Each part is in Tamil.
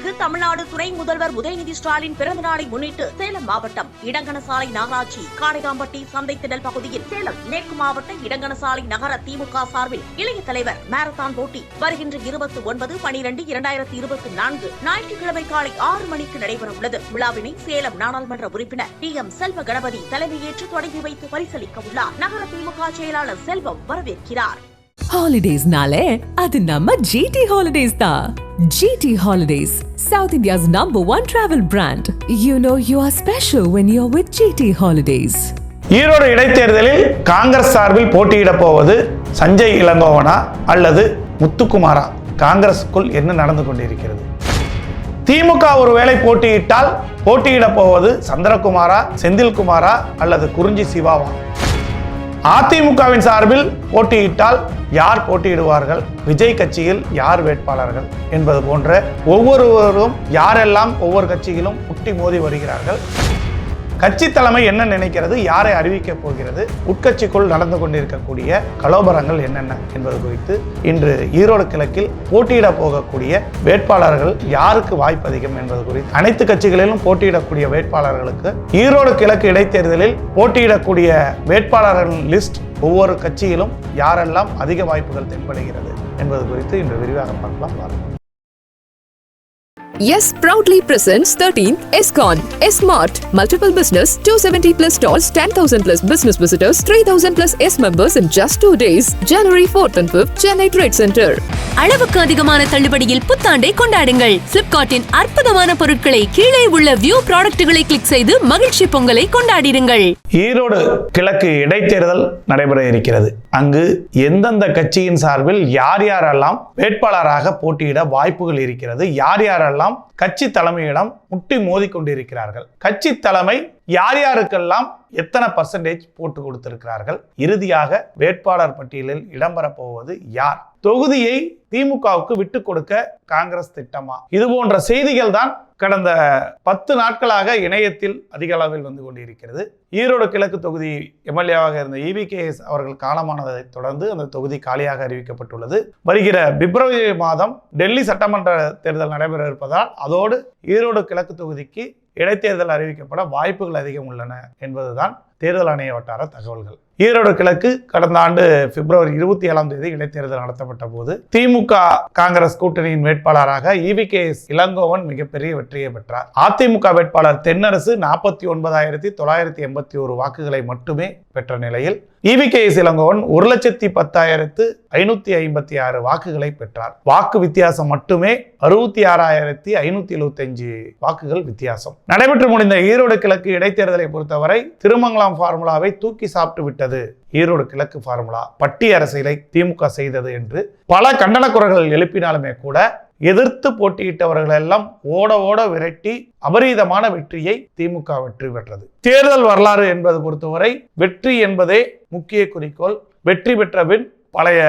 மாண்புமிகு தமிழ்நாடு துணை முதல்வர் உதயநிதி ஸ்டாலின் பிறந்த நாளை முன்னிட்டு சேலம் மாவட்டம் இடங்கணசாலை நகராட்சி காடைகாம்பட்டி சந்தை திடல் பகுதியில் சேலம் மேற்கு மாவட்ட இடங்கணசாலை நகர திமுக சார்பில் இளைய தலைவர் மாரத்தான் போட்டி வருகின்ற இருபத்தி ஒன்பது பனிரெண்டு இரண்டாயிரத்தி இருபத்தி நான்கு ஞாயிற்றுக்கிழமை காலை ஆறு மணிக்கு நடைபெற உள்ளது விழாவினை சேலம் நாடாளுமன்ற உறுப்பினர் டி எம் செல்வ கணபதி தலைமையேற்று தொடங்கி வைத்து பரிசளிக்க உள்ளார். நகர திமுக செயலாளர் செல்வம் வரவேற்கிறார். ஹாலிடேஸ்னாலே அது நம்ம ஜிடி ஹாலிடேஸ் தான். GT holidays south India's number one travel brand you know you are special when you are with GT holidays Erode இடைத்தேர்தலில் காங்கிரஸ் சார்பில் போட்டியிடப் போவது சஞ்சய் இளங்கோவனா அல்லது முத்துக்குமாரா? காங்கிரஸுக்குள் என்ன நடந்து கொண்டிருக்கிறது? திமுக ஒருவேளை போட்டியிட்டால் போட்டியிடப் போவது சந்திரகுமாரா செந்தில்குமாரா அல்லது குறிஞ்சி சிவாவா? அதிமுகவின் சார்பில் போட்டியிட்டால் யார் போட்டியிடுவார்கள்? விஜய் கட்சியில் யார் வேட்பாளர்கள்? என்பது போன்ற ஒவ்வொருவரும் யாரெல்லாம் ஒவ்வொரு கட்சியிலும் முட்டி மோதி வருகிறார்கள்? கட்சி தலைமை என்ன நினைக்கிறது? யாரை அறிவிக்கப் போகிறது? உட்கட்சிக்குள் நடந்து கொண்டிருக்கக்கூடிய கலோபரங்கள் என்னென்ன என்பது குறித்து இன்று ஈரோடு கிழக்கில் போட்டியிட போகக்கூடிய வேட்பாளர்கள் யாருக்கு வாய்ப்பு அதிகம் என்பது குறித்து அனைத்து கட்சிகளிலும் போட்டியிடக்கூடிய வேட்பாளர்களுக்கு ஈரோடு கிழக்கு இடைத்தேர்தலில் போட்டியிடக்கூடிய வேட்பாளர்களின் லிஸ்ட் ஒவ்வொரு கட்சியிலும் யாரெல்லாம் அதிக வாய்ப்புகள் தென்படுகிறது என்பது குறித்து இன்று விரிவாக பார்க்கலாம். வாருங்கள் Yes proudly presents 13th ESCON S-Mart. Multiple business 270 plus stalls 10,000 plus business visitors 3,000 plus S members in just two days. January 4th and 5th Chennai Trade Center. அளவுக்கு அதிகமான தள்ளுபடியில் புத்தாண்டை கொண்டாடுங்கள். பிளிப்கார்ட்டின் அற்புதமான பொருட்களை கீழே உள்ள வியூ ப்ராடக்ட்டுகளை கிளிக் செய்து மகிழ்ச்சி பொங்கலை கொண்டாடிடுங்கள். ஈரோடு கிழக்கு இடைத்தேர்தல் நடைபெற இருக்கிறது. அங்கு எந்தெந்த கட்சியின் சார்பில் யார் யாரெல்லாம் வேட்பாளராக போட்டியிட வாய்ப்புகள் இருக்கிறது யார் யாரெல்லாம் கட்சி தலைமையிடம் முட்டி மோதி கொண்டிருக்கிறார்கள். கட்சி தலைமை யார் யாருக்கெல்லாம் எத்தனை பர்சன்டேஜ் போட்டு கொடுத்திருக்கிறார்கள்? இறுதியாக வேட்பாளர் பட்டியலில் இடம்பெறப் போவது யார்? தொகுதியை திமுகவுக்கு விட்டு கொடுக்க காங்கிரஸ் திட்டமா? இது போன்ற செய்திகள் தான் கடந்த பத்து நாட்களாக இணையத்தில் அதிக அளவில் வந்து கொண்டிருக்கிறது. ஈரோடு கிழக்கு தொகுதி எம்எல்ஏவாக இருந்த இவி அவர்கள் காலமானதை தொடர்ந்து அந்த தொகுதி காலியாக அறிவிக்கப்பட்டுள்ளது. வருகிற பிப்ரவரி மாதம் டெல்லி சட்டமன்ற தேர்தல் நடைபெற இருப்பதால் அதோடு ஈரோடு கிழக்கு தொகுதிக்கு இடைத்தேர்தல் அறிவிக்கப்பட வாய்ப்புகள் அதிகம் உள்ளன என்பதுதான் தேர்தல் ஆணைய வட்டார தகவல்கள். ஈரோடு கிழக்கு கடந்த ஆண்டு பிப்ரவரி இருபத்தி ஏழாம் தேதி இடைத்தேர்தல் நடத்தப்பட்ட போது திமுக காங்கிரஸ் கூட்டணியின் வேட்பாளராக இவி கே எஸ் இளங்கோவன் மிகப்பெரிய வெற்றியை பெற்றார். அதிமுக வேட்பாளர் தென்னரசு நாற்பத்தி ஒன்பதாயிரத்தி தொள்ளாயிரத்தி எண்பத்தி ஒரு வாக்குகளை மட்டுமே பெற்ற நிலையில் இவி இளங்கோவன் ஒரு லட்சத்தி பத்தாயிரத்து ஐநூத்தி ஐம்பத்தி ஆறு வாக்குகளை பெற்றார். வாக்கு வித்தியாசம் மட்டுமே அறுபத்தி ஆறாயிரத்தி ஐநூத்தி எழுபத்தி அஞ்சு வாக்குகள் வித்தியாசம். நடைபெற்று முடிந்த ஈரோடு கிழக்கு இடைத்தேர்தலை பொறுத்தவரை திருமங்கலம் ஃபார்முலாவை தூக்கி சாப்பிட்டு விட்டது. ஈரோடு கிழக்கு ஃபார்முலா பட்டி அரசியலை திமுக செய்தது என்று பல கண்டன குரல்கள் எழுப்பினாலுமே கூட எதிர்த்து போட்டியிட்டவர்கள் எல்லாம் ஓட ஓட விரட்டி அபரீதமான வெற்றியை திமுக வெற்றி பெற்றது. தேர்தல் வரலாறு என்பது பொறுத்தவரை வெற்றி என்பதே முக்கிய குறிக்கோள். வெற்றி பெற்ற பின் பழைய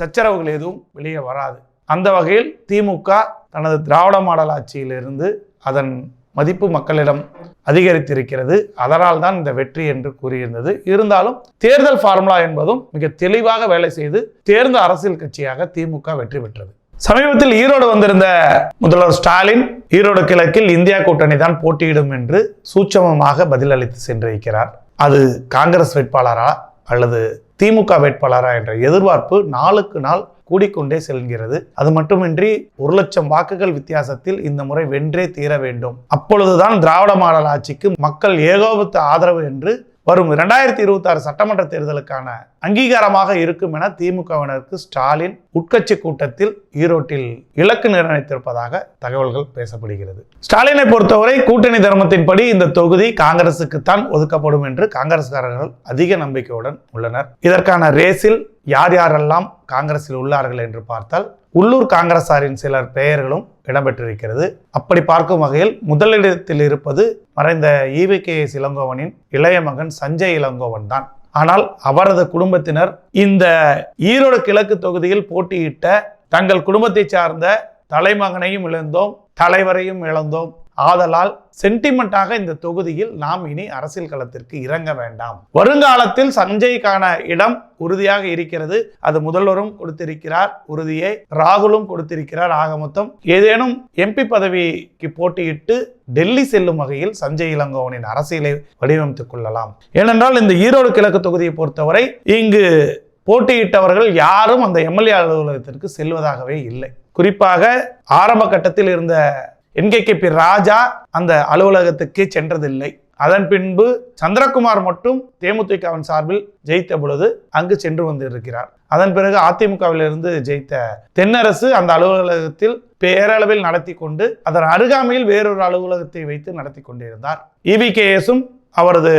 சச்சரவுகள் எதுவும் வெளியே வராது. அந்த வகையில் திமுக தனது திராவிட மாடல் ஆட்சியிலிருந்து அதன் மதிப்பு மக்களிடம் அதிகரித்திருக்கிறது. அதனால் தான் இந்த வெற்றி என்று கூறியிருந்தது. இருந்தாலும் தேர்தல் ஃபார்முலா என்பதும் மிக தெளிவாக வேலை செய்து தேர்ந்த அரசியல் கட்சியாக திமுக வெற்றி பெற்றது. சமீபத்தில் ஈரோடு வந்திருந்த முதல்வர் ஸ்டாலின் ஈரோடு கிழக்கில் இந்தியா கூட்டணி தான் போட்டியிடும் என்று சூட்சமமாக பதிலளித்து சென்றிருக்கிறார். அது காங்கிரஸ் வேட்பாளரா அல்லது திமுக வேட்பாளரா என்ற எதிர்பார்ப்பு நாளுக்கு நாள் கூடிக்கொண்டே செல்கிறது. அது மட்டுமின்றி ஒரு லட்சம் வாக்குகள் வித்தியாசத்தில் இந்த முறை வென்றே தீர வேண்டும். அப்பொழுதுதான் திராவிட மாடல் ஆட்சிக்கு மக்கள் ஏகோபித்த ஆதரவு என்று வரும். இரண்டாயிரத்தி இருபத்தி ஆறு சட்டமன்ற தேர்தலுக்கான அங்கீகாரமாக இருக்கும் என திமுகவினருக்கு ஸ்டாலின் உட்கட்சி கூட்டத்தில் ஈரோட்டில் இலக்கு நிர்ணயித்திருப்பதாக தகவல்கள் பேசப்படுகிறது. ஸ்டாலினை பொறுத்தவரை கூட்டணி தர்மத்தின்படி இந்த தொகுதி காங்கிரசுக்குத்தான் ஒதுக்கப்படும் என்று காங்கிரஸ்காரர்கள் அதிக நம்பிக்கையுடன் உள்ளனர். இதற்கான ரேஸில் யார் யாரெல்லாம் காங்கிரஸில் உள்ளார்கள் என்று பார்த்தால் உள்ளூர் காங்கிரசாரின் சிலர் பெயர்களும் இடம்பெற்றிருக்கிறது. அப்படி பார்க்கும் வகையில் முதலிடத்தில் இருப்பது மறைந்த ஈவி இளங்கோவனின் இளைய மகன் சஞ்சய் இளங்கோவன் தான். ஆனால் அவரது குடும்பத்தினர் இந்த ஈரோடு கிழக்கு தொகுதியில் போட்டியிட்ட தங்கள் குடும்பத்தை சார்ந்த தலைமகனையும் இழந்தோம் தலைவரையும் இழந்தோம். ஆதலால் சென்டிமெண்டாக இந்த தொகுதியில் நாம் இனி அரசியல் களத்திற்கு இறங்க வேண்டாம். வருங்காலத்தில் சஞ்சய்க்கான இடம் உறுதியாக இருக்கிறது. அது முதல்வரும் கொடுத்திருக்கிறார் உறுதியை ராகுலும் கொடுத்திருக்கிறார். ஆக மொத்தம் ஏதேனும் எம்பி பதவிக்கு போட்டியிட்டு டெல்லி செல்லும் வகையில் சஞ்சய் இளங்கோவனின் அரசியலை வடிவமைத்துக் கொள்ளலாம். ஏனென்றால் இந்த ஈரோடு கிழக்கு தொகுதியை பொறுத்தவரை இங்கு போட்டியிட்டவர்கள் யாரும் அந்த எம்எல்ஏ அலுவலகத்திற்கு செல்வதாகவே இல்லை. குறிப்பாக ஆரம்ப கட்டத்தில் இருந்த என்கேகேபி ராஜா அந்த அலுவலகத்துக்கு சென்றதில்லை. அதன் பின்பு சந்திரகுமார் மட்டும் தேமுதிகவின் சார்பில் ஜெயித்த பொழுது அங்கு சென்று வந்திருக்கிறார். அதன் பிறகு அதிமுகவிலிருந்து ஜெயித்த தென்னரசு அந்த அலுவலகத்தில் பேரளவில் நடத்தி கொண்டு அதன் அருகாமையில் வேறொரு அலுவலகத்தை வைத்து நடத்தி கொண்டிருந்தார். இவிகேஎஸும் அவரது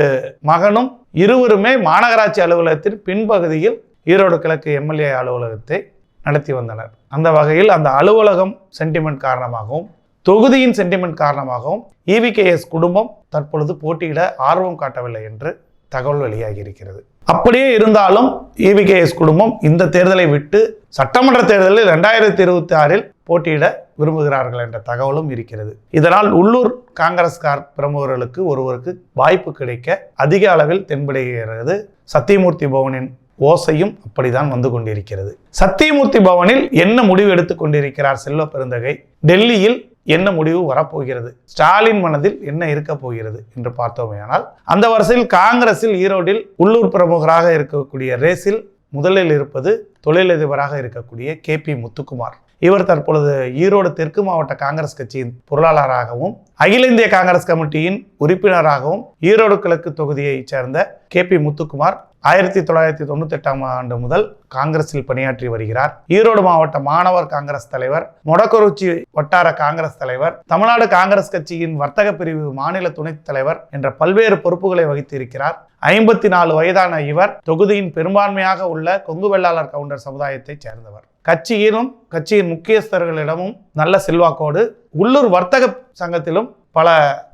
மகனும் இருவருமே மாநகராட்சி அலுவலகத்தின் பின்பகுதியில் ஈரோடு கிழக்கு எம்எல்ஏ அலுவலகத்தை நடத்தி வந்தனர். அந்த வகையில் அந்த அலுவலகம் சென்டிமெண்ட் காரணமாகவும் தொகுதியின் சென்டிமெண்ட் காரணமாகவும் இவிகேஎஸ் குடும்பம் தற்பொழுது போட்டியிட ஆர்வம் காட்டவில்லை என்று தகவல் வெளியாகி இருக்கிறது அப்படியே இருந்தாலும் இவிகேஎஸ் குடும்பம் இந்த தேர்தலை விட்டு சட்டமன்ற தேர்தலில் ரெண்டாயிரத்தி இருபத்தி ஆறில் போட்டியிட விரும்புகிறார்கள் என்ற தகவலும் இருக்கிறது. இதனால் உள்ளூர் காங்கிரஸ்கார் பிரமுகர்களுக்கு ஒருவருக்கு வாய்ப்பு கிடைக்க அதிக அளவில் தென்படுகிறது. சத்தியமூர்த்தி பவனின் ஓசையும் அப்படிதான் வந்து கொண்டிருக்கிறது. சத்தியமூர்த்தி பவனில் என்ன முடிவு எடுத்துக் கொண்டிருக்கிறார் செல்வ பெருந்தகை? டெல்லியில் என்ன முடிவு வரப்போகிறது? ஸ்டாலின் மனதில் என்ன இருக்க போகிறது என்று பார்த்தோமேயானால் அந்த வரிசையில் காங்கிரஸில் ஈரோடில் உள்ளூர் பிரமுகராக இருக்கக்கூடிய ரேஸில் முதலில் இருப்பது தொழிலதிபராக இருக்கக்கூடிய கே பி முத்துக்குமார். இவர் தற்பொழுது ஈரோடு தெற்கு மாவட்ட காங்கிரஸ் கட்சியின் பொருளாளராகவும் அகில இந்திய காங்கிரஸ் கமிட்டியின் உறுப்பினராகவும் ஈரோடு கிழக்கு தொகுதியைச் சேர்ந்த கே பி முத்துக்குமார் ஆயிரத்தி தொள்ளாயிரத்தி தொண்ணூத்தி எட்டாம் ஆண்டு முதல் காங்கிரஸில் பணியாற்றி வருகிறார். ஈரோடு மாவட்ட மாணவர் காங்கிரஸ் தலைவர் மொடக்குறிச்சி வட்டார காங்கிரஸ் தலைவர் தமிழ்நாடு காங்கிரஸ் கட்சியின் வர்த்தக பிரிவு மாநில துணைத் தலைவர் என்ற பல்வேறு பொறுப்புகளை வகித்து இருக்கிறார் ஐம்பத்தி நாலு வயதான இவர் தொகுதியின் பெரும்பான்மையாக உள்ள கொங்கு வெள்ளாளர் கவுண்டர் சமுதாயத்தைச் சேர்ந்தவர். கட்சியிலும் கட்சியின் முக்கியஸ்தர்களிடமும் நல்ல செல்வாக்கோடு உள்ளூர் வர்த்தக சங்கத்திலும் பல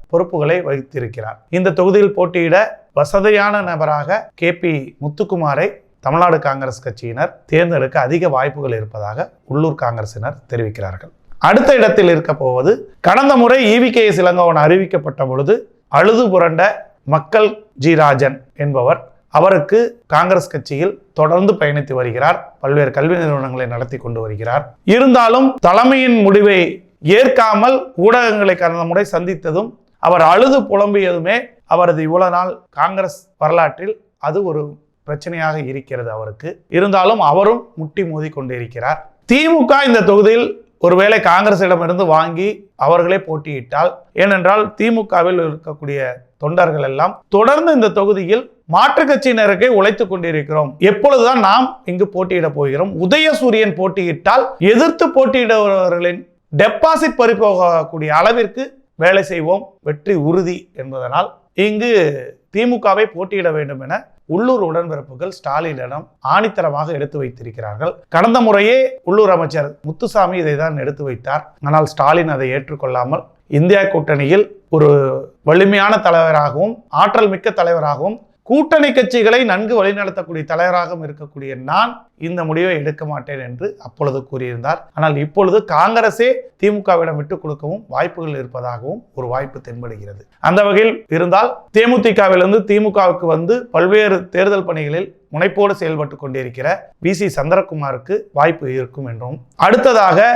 பொறுப்புகளை வகித்திருக்கிறார் இந்த தொகுதியில் போட்டியிட வசதியான நபராக கே பி முத்துக்குமாரை தமிழ்நாடு காங்கிரஸ் கட்சியினர் தேர்ந்தெடுக்க அதிக வாய்ப்புகள் இருப்பதாக உள்ளூர் காங்கிரசினர் தெரிவிக்கிறார்கள். அடுத்த இடத்தில் இருக்க போவது கடந்த முறை இவி கே இளங்கோவன் அறிவிக்கப்பட்ட பொழுது அழுது புரண்ட மக்கள் ஜி ராஜன் என்பவர் அவருக்கு காங்கிரஸ் கட்சியில் தொடர்ந்து பயணித்து வருகிறார். பல்வேறு கல்வி நிறுவனங்களை நடத்தி கொண்டு வருகிறார். இருந்தாலும் தலைமையின் முடிவை ஏற்காமல் ஊடகங்களை கடந்த முறை சந்தித்ததும் அவர் அழுது புலம்பியதுமே அவரது இவ்வளவு நாள் காங்கிரஸ் வரலாற்றில் அது ஒரு பிரச்சனையாக இருக்கிறது அவருக்கு. இருந்தாலும் அவரும் முட்டி மோதி கொண்டிருக்கிறார் திமுக இந்த தொகுதியில் ஒருவேளை காங்கிரசிடமிருந்து வாங்கி அவர்களே போட்டியிட்டால் ஏனென்றால் திமுகவில் இருக்கக்கூடிய தொண்டர்கள் எல்லாம் தொடர்ந்து இந்த தொகுதியில் மாற்றுக் கட்சியினருக்கே உழைத்துக் கொண்டிருக்கிறோம். எப்பொழுதுதான் நாம் இங்கு போட்டியிட போகிறோம். உதயசூரியன் போட்டியிட்டால் எதிர்த்து போட்டியிடுபவர்களின் டெபாசிட் பறிப்போகக்கூடிய அளவிற்கு வேலை செய்வோம். வெற்றி உறுதி என்பதனால் இங்கு திமுகவை போட்டியிட வேண்டும் என உள்ளூர் உடன்பிறப்புகள் ஸ்டாலினிடம் ஆணித்தரமாக எடுத்து வைத்திருக்கிறார்கள். கடந்த முறையே உள்ளூர் அமைச்சர் முத்துசாமி இதை தான் எடுத்து வைத்தார். ஆனால் ஸ்டாலின் அதை ஏற்றுக்கொள்ளாமல் இந்தியா கூட்டணியில் ஒரு வலிமையான தலைவராகவும் ஆற்றல் மிக்க தலைவராகவும் கூட்டணி கட்சிகளை நன்கு வழிநடத்தக்கூடிய தலைவராகவும் இருக்கக்கூடிய நான் இந்த முடிவை எடுக்க மாட்டேன் என்று அப்பொழுது கூறியிருந்தார். ஆனால் இப்பொழுது காங்கிரசே திமுகவிடம் விட்டுக் கொடுக்கவும் வாய்ப்புகள் இருப்பதாகவும் ஒரு வாய்ப்பு தென்படுகிறது. அந்த வகையில் இருந்தால் தேமுதிகவிலிருந்து திமுகவுக்கு வந்து பல்வேறு தேர்தல் பணிகளில் முனைப்போடு செயல்பட்டு கொண்டிருக்கிற வி சி சந்திரகுமாருக்கு வாய்ப்பு இருக்கும் என்றும் அடுத்ததாக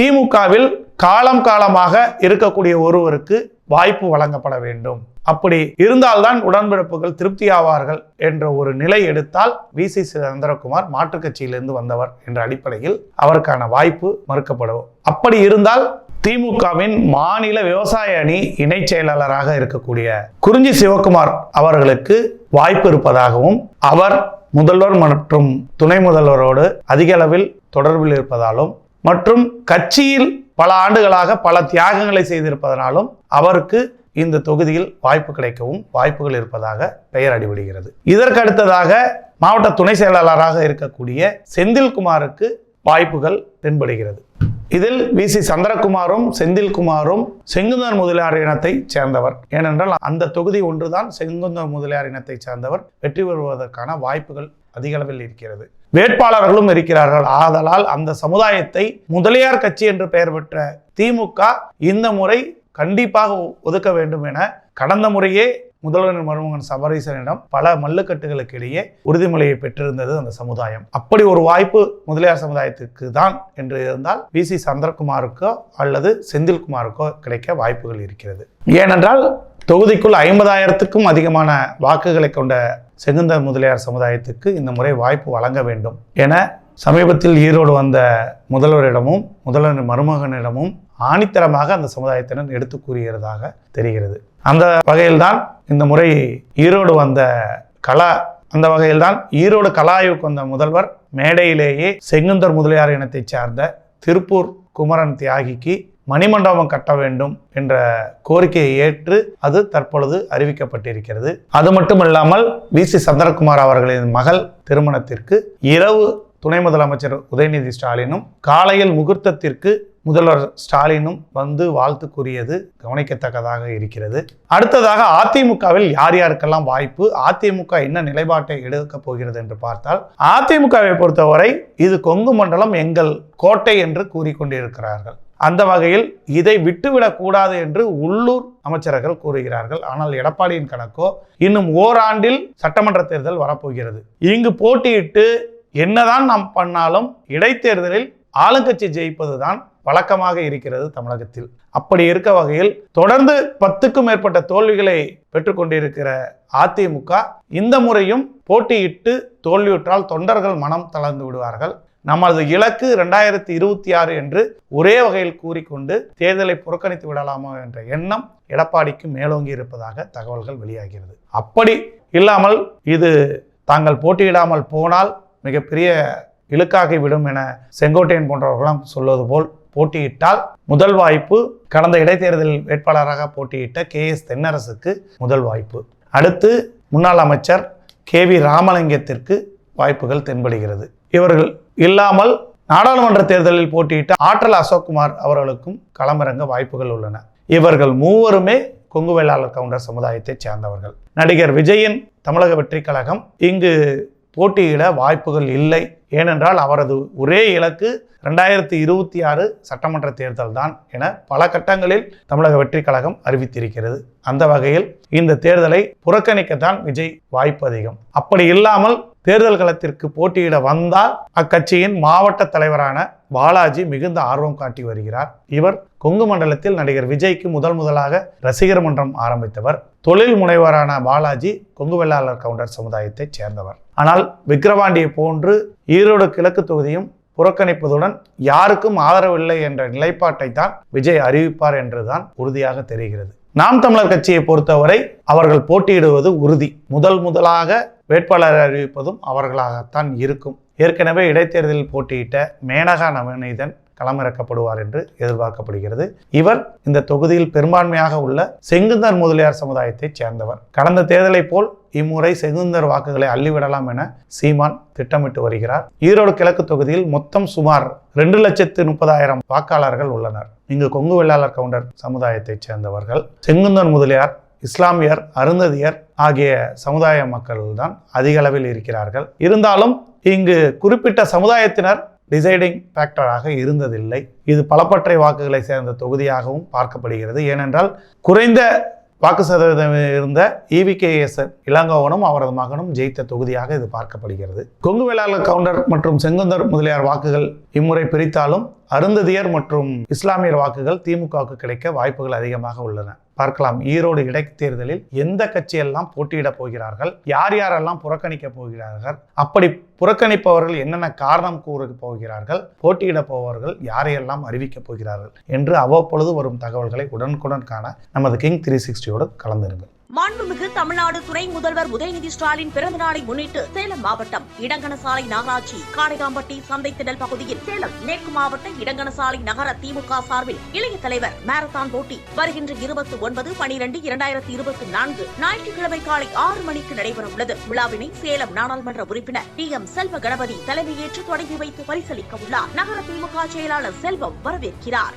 திமுகவில் காலம் காலமாக இருக்கக்கூடிய ஒருவருக்கு வாய்ப்பு வழங்கப்பட வேண்டும். அப்படி இருந்தால்தான் உடன்பிறப்புகள் திருப்தி ஆவார்கள் என்ற ஒரு நிலை எடுத்தால் வி. சி. சந்திரகுமார் மாற்றுக் கட்சியிலிருந்து வந்தவர் என்ற அடிப்படையில் அவருக்கான வாய்ப்பு மறுக்கப்படும். அப்படி இருந்தால் திமுகவின் மாநில விவசாய அணி இணை செயலாளராக இருக்கக்கூடிய குறிஞ்சி சிவகுமார் அவர்களுக்கு வாய்ப்பு இருப்பதாகவும் அவர் முதல்வர் மற்றும் துணை முதல்வரோடு அதிக அளவில் தொடர்பில் இருப்பதாலும் மற்றும் கட்சியில் பல ஆண்டுகளாக பல தியாகங்களை செய்திருப்பதனாலும் அவருக்கு இந்த தொகுதியில் வாய்ப்பு கிடைக்கவும் வாய்ப்புகள் இருப்பதாக பெயர் அடிபடுகிறது. இதற்கு அடுத்ததாக மாவட்ட துணை செயலாளராக இருக்கக்கூடிய செந்தில்குமாருக்கு வாய்ப்புகள் தென்படுகிறது. இதில் வி. சி. சந்திரகுமாரும் செந்தில்குமாரும் செங்குந்தர் முதலியார் இனத்தை சேர்ந்தவர். ஏனென்றால் அந்த தொகுதி ஒன்றுதான் செங்குந்தர் முதலியார் இனத்தை சேர்ந்தவர். வெற்றி பெறுவதற்கான வாய்ப்புகள் அதிக அளவில் இருக்கிறது. வேட்பாளர்களும் இருக்கிறார்கள். ஆதலால் அந்த சமுதாயத்தை முதலியார் கட்சி என்று பெயர் பெற்ற திமுக இந்த முறை கண்டிப்பாக ஒதுக்க வேண்டும் என கடந்த முறையே முதல்வர் மருமகன் சபரீசனிடம் பல மல்லுக்கட்டுகளுக்கு இடையே உறுதிமொழியை பெற்றிருந்தது அந்த சமுதாயம். அப்படி ஒரு வாய்ப்பு முதலியார் சமுதாயத்துக்கு தான் என்று இருந்தால் வி. சி. சந்திரகுமாருக்கோ அல்லது செந்தில்குமாருக்கோ கிடைக்க வாய்ப்புகள் இருக்கிறது. ஏனென்றால் தொகுதிக்குள் ஐம்பதாயிரத்துக்கும் அதிகமான வாக்குகளை கொண்ட செகுந்தர் முதலியார் சமுதாயத்துக்கு இந்த முறை வாய்ப்பு வழங்க வேண்டும் என சமீபத்தில் ஈரோடு வந்த முதல்வரிடமும் முதல்வர் மருமகனிடமும் ஆணித்தரமாக அந்த சமுதாயத்தினர் எடுத்து கூறுகிறதாக தெரிகிறது. அந்த வகையில்தான் இந்த முறை ஈரோடு வந்த கலா அந்த வகையில்தான் ஈரோடு கலாய்வுக்கு வந்த முதல்வர் மேடையிலேயே செங்குந்தர் முதலியார் இனத்தைச் சார்ந்த திருப்பூர் குமரன் தியாகிக்கு மணிமண்டபம் கட்ட வேண்டும் என்ற கோரிக்கையை ஏற்று அது தற்பொழுது அறிவிக்கப்பட்டிருக்கிறது. அது மட்டுமல்லாமல் வி. சி. சந்திரகுமார் அவர்களின் மகள் திருமணத்திற்கு இரவு துணை முதலமைச்சர் உதயநிதி ஸ்டாலினும் காலையில் முகூர்த்தத்திற்கு முதல்வர் ஸ்டாலினும் வந்து வாழ்த்து கூறியது கவனிக்கத்தக்கதாக இருக்கிறது. அடுத்ததாக அதிமுகவில் யார் யாருக்கெல்லாம் வாய்ப்பு அதிமுக என்ன நிலைப்பாட்டை எடுக்கப் போகிறது என்று பார்த்தால் அதிமுகவை பொறுத்தவரை இது கொங்கு மண்டலம் எங்கள் கோட்டை என்று கூறிக்கொண்டிருக்கிறார்கள். அந்த வகையில் இதை விட்டுவிடக் கூடாது என்று உள்ளூர் அமைச்சர்கள் கூறுகிறார்கள். ஆனால் எடப்பாடியின் கணக்கோ இன்னும் ஓராண்டில் சட்டமன்ற தேர்தல் வரப்போகிறது. இங்கு போட்டியிட்டு என்னதான் நாம் பண்ணாலும் இடைத்தேர்தலில் ஆளுங்கட்சி ஜெயிப்பதுதான் வழக்கமாக இருக்கிறது தமிழகத்தில். அப்படி இருக்க வகையில் தொடர்ந்து பத்துக்கும் மேற்பட்ட தோல்விகளை பெற்றுக்கொண்டிருக்கிற அதிமுக இந்த முறையும் போட்டியிட்டு தோல்வியுற்றால் தொண்டர்கள் மனம் தளர்ந்து விடுவார்கள். நமது இலக்கு ரெண்டாயிரத்தி இருபத்தி ஆறு என்று ஒரே வகையில் கூறிக்கொண்டு தேர்தலை புறக்கணித்து விடலாமா என்ற எண்ணம் எடப்பாடிக்கு மேலோங்கி இருப்பதாக தகவல்கள் வெளியாகிறது. அப்படி இல்லாமல் இது தாங்கள் போட்டியிடாமல் போனால் மிகப்பெரிய இழுக்காகி விடும் என செங்கோட்டையன் போன்றவர்களாம் சொல்வது போல் போட்டியிட்டால் முதல் வாய்ப்பு கடந்த இடைத்தேர்தலில் வேட்பாளராக போட்டியிட்ட கே எஸ் தென்னரசுக்கு முதல் வாய்ப்பு. அடுத்து முன்னாள் அமைச்சர் கே வி ராமலிங்கத்திற்கு வாய்ப்புகள் தென்படுகிறது. இவர்கள் இல்லாமல் நாடாளுமன்ற தேர்தலில் போட்டியிட்ட ஆற்றல் அசோக்குமார் அவர்களுக்கும் களமிறங்க வாய்ப்புகள் உள்ளன. இவர்கள் மூவருமே கொங்கு வேளாளர் கவுண்டர் சமுதாயத்தைச் சேர்ந்தவர்கள். நடிகர் விஜயின் தமிழக வெற்றி கழகம் இங்கு போட்டியிட வாய்ப்புகள் இல்லை. ஏனென்றால் அவரது ஒரே இலக்கு ரெண்டாயிரத்தி இருபத்தி ஆறு சட்டமன்ற தேர்தல் தான் என பல கட்டங்களில் தமிழக வெற்றி கழகம் அறிவித்திருக்கிறது. அந்த வகையில் இந்த தேர்தலை புறக்கணிக்கத்தான் விஜய் வாய்ப்பு அதிகம். அப்படி இல்லாமல் தேர்தல் களத்திற்கு போட்டியிட வந்தால் அக்கட்சியின் மாவட்ட தலைவரான பாலாஜி மிகுந்த ஆர்வம் காட்டி வருகிறார். இவர் கொங்கு மண்டலத்தில் நடிகர் விஜய்க்கு முதல் முதலாக ரசிகர் மன்றம் ஆரம்பித்தவர். தொழில் முனைவரான பாலாஜி கொங்கு வெள்ளாளர் கவுண்டர் சமுதாயத்தைச் சேர்ந்தவர். ஆனால் விக்கிரவாண்டியை போன்று ஈரோடு கிழக்கு தொகுதியும் புறக்கணிப்பதுடன் யாருக்கும் ஆதரவில்லை என்ற நிலைப்பாட்டை தான் விஜய் அறிவிப்பார் என்றுதான் உறுதியாக தெரிகிறது. நாம் தமிழர் கட்சியை பொறுத்தவரை அவர்கள் போட்டியிடுவது உறுதி. முதல் முதலாக வேட்பாளர் அறிவிப்பதும் அவர்களாகத்தான் இருக்கும். ஏற்கனவே இடைத்தேர்தலில் போட்டியிட்ட மேனகா நவநீதன் களமிறக்கப்படுவார் என்று எதிர்பார்க்கப்படுகிறது. இவர் இந்த தொகுதியில் பெரும்பான்மையாக உள்ள செங்குந்தர் முதலியார் சமுதாயத்தைச் சேர்ந்தவர். கடந்த தேர்தலைப் போல் இம்முறை செங்குந்தர் வாக்குகளை அள்ளிவிடலாம் என சீமான் திட்டமிட்டு வருகிறார். ஈரோடு கிழக்கு தொகுதியில் மொத்தம் சுமார் ரெண்டு லட்சத்து முப்பதாயிரம் வாக்காளர்கள் உள்ளனர். இங்கு கொங்கு வெள்ளாளர் கவுண்டர் சமுதாயத்தைச் சேர்ந்தவர்கள். செங்குந்தர் முதலியார் இஸ்லாமியர் அருந்ததியர் ஆகிய சமுதாய மக்கள் தான் அதிக அளவில் இருக்கிறார்கள். இருந்தாலும் இங்கு குறிப்பிட்ட சமுதாயத்தினர் டிசைடிங் ஃபேக்டராக இருந்ததில்லை. இது பலப்பற்றை வாக்குகளை சேர்ந்த தொகுதியாகவும் பார்க்கப்படுகிறது. ஏனென்றால் குறைந்த வாக்கு சதவீதம் இருந்த இவிகேஎஸ் இளங்கோவனும் அவரது மகனும் ஜெயித்த தொகுதியாக இது பார்க்கப்படுகிறது. கொங்கு வேளாளர் கவுண்டர் மற்றும் செங்குந்தர் முதலியார் வாக்குகள் இம்முறை பிரித்தாலும் அருந்ததியர் மற்றும் இஸ்லாமியர் வாக்குகள் திமுகவுக்கு கிடைக்க வாய்ப்புகள் அதிகமாக உள்ளன. பார்க்கலாம். ஈரோடு இடைத்தேர்தலில் எந்த கட்சியெல்லாம் போட்டியிடப் போகிறார்கள்? யார் யாரெல்லாம் புறக்கணிக்க போகிறார்கள்? அப்படி புறக்கணிப்பவர்கள் என்னென்ன காரணம் கூற போகிறார்கள்? போட்டியிடப் போவர்கள் யாரையெல்லாம் அறிவிக்கப் போகிறார்கள்? என்று அவ்வப்பொழுது வரும் தகவல்களை உடனுக்குடன் காண நமது கிங் த்ரீ சிக்ஸ்டியோடு கலந்திருங்கள். மாண்புமிகு தமிழ்நாடு துணை முதல்வர் உதயநிதி ஸ்டாலின் பிறந்த நாளை முன்னிட்டு சேலம் மாவட்டம் இடங்கணசாலை நகராட்சி காடைகாம்பட்டி சந்தைத்திடல் பகுதியில் சேலம் மேற்கு மாவட்ட இடங்கணசாலை நகர திமுக சார்பில் இளைய தலைவர் மாரத்தான் போட்டி வருகின்ற இருபத்தி ஒன்பது பனிரெண்டு இரண்டாயிரத்தி இருபத்தி நான்கு ஞாயிற்றுக்கிழமை காலை ஆறு மணிக்கு நடைபெறவுள்ளது. விழாவினை சேலம் நாடாளுமன்ற உறுப்பினர் டி எம் செல்வ கணபதி தலைமையேற்று தொடங்கி வைத்து பரிசளிக்க உள்ளார். நகர திமுக செயலாளர் செல்வம் வரவேற்கிறார்.